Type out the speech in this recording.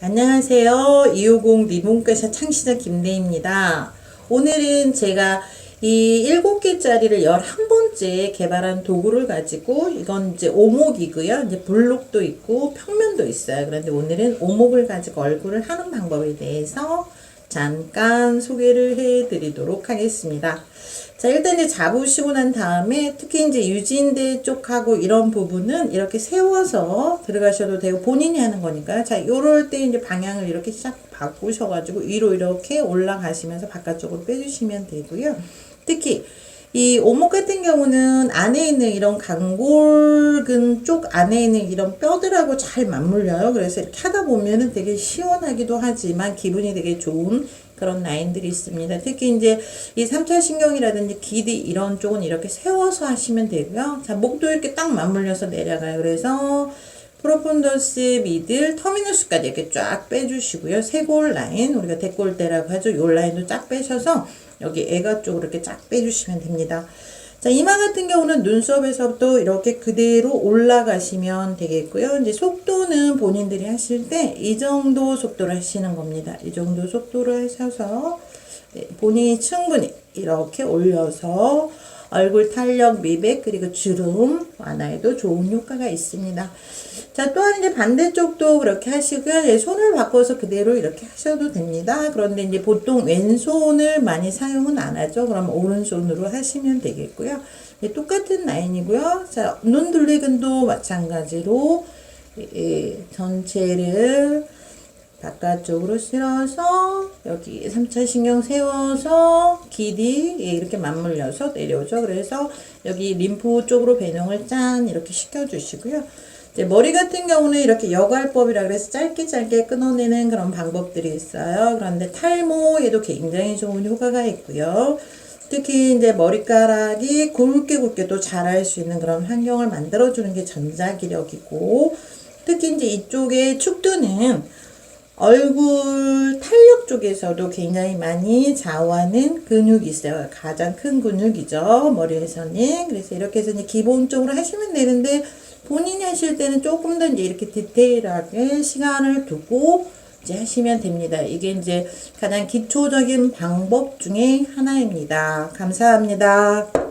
안녕하세요. 250 리본가샤 창시자 김대입니다. 오늘은 제가 이 7개짜리를 11번째 개발한 도구를 가지고 이건 이제 오목이고요. 이제 블록도 있고 평면도 있어요. 그런데 오늘은 오목을 가지고 얼굴을 하는 방법에 대해서 잠깐 소개를 해 드리도록 하겠습니다. 자, 일단 이제 잡으시고 난 다음에 특히 이제 유진대 쪽하고 이런 부분은 이렇게 세워서 들어가셔도 되고 본인이 하는 거니까 자, 요럴 때 이제 방향을 이렇게 싹 바꾸셔가지고 위로 이렇게 올라가시면서 바깥쪽으로 빼주시면 되고요. 특히 이 오목 같은 경우는 안에 있는 이런 강골근 쪽 안에 있는 이런 뼈들하고 잘 맞물려요. 그래서 이렇게 하다 보면은 되게 시원하기도 하지만 기분이 되게 좋은 그런 라인들이 있습니다. 특히 이제 이 삼차신경이라든지 기디 이런 쪽은 이렇게 세워서 하시면 되고요. 자, 목도 이렇게 딱 맞물려서 내려가요. 그래서 프로폰더스 미들 터미너스까지 이렇게 쫙 빼주시고요. 세골 라인 우리가 대골대라고 하죠. 요 라인도 쫙 빼셔서 여기 애가 쪽으로 이렇게 쫙 빼주시면 됩니다. 자, 이마 같은 경우는 눈썹에서부터 이렇게 그대로 올라가시면 되겠고요. 이제 속도는 본인들이 하실 때 이 정도 속도로 하시는 겁니다. 이 정도 속도로 하셔서 네, 본인이 충분히 이렇게 올려서 얼굴 탄력, 미백, 그리고 주름 완화에도 좋은 효과가 있습니다. 자, 또한 이제 반대쪽도 그렇게 하시고요. 예, 손을 바꿔서 그대로 이렇게 하셔도 됩니다. 그런데 이제 보통 왼손을 많이 사용은 안 하죠. 그럼 오른손으로 하시면 되겠고요. 예, 똑같은 라인이고요. 자, 눈 둘레근도 마찬가지로 예, 전체를 바깥쪽으로 쓸어서 여기 3차 신경 세워서 길이 예, 이렇게 맞물려서 내려오죠. 그래서 여기 림프 쪽으로 배농을 짠 이렇게 시켜주시고요. 머리 같은 경우는 이렇게 여갈법이라 그래서 짧게 짧게 끊어내는 그런 방법들이 있어요. 그런데 탈모에도 굉장히 좋은 효과가 있고요. 특히 이제 머리카락이 굵게 굵게 또 자랄 수 있는 그런 환경을 만들어주는 게 전자기력이고 특히 이제 이쪽에 축두는 얼굴 탄력 쪽에서도 굉장히 많이 좌우하는 근육이 있어요. 가장 큰 근육이죠. 머리에서는. 그래서 이렇게 해서 이제 기본적으로 하시면 되는데 본인이 하실 때는 조금 더 이제 이렇게 디테일하게 시간을 두고 이제 하시면 됩니다. 이게 이제 가장 기초적인 방법 중에 하나입니다. 감사합니다.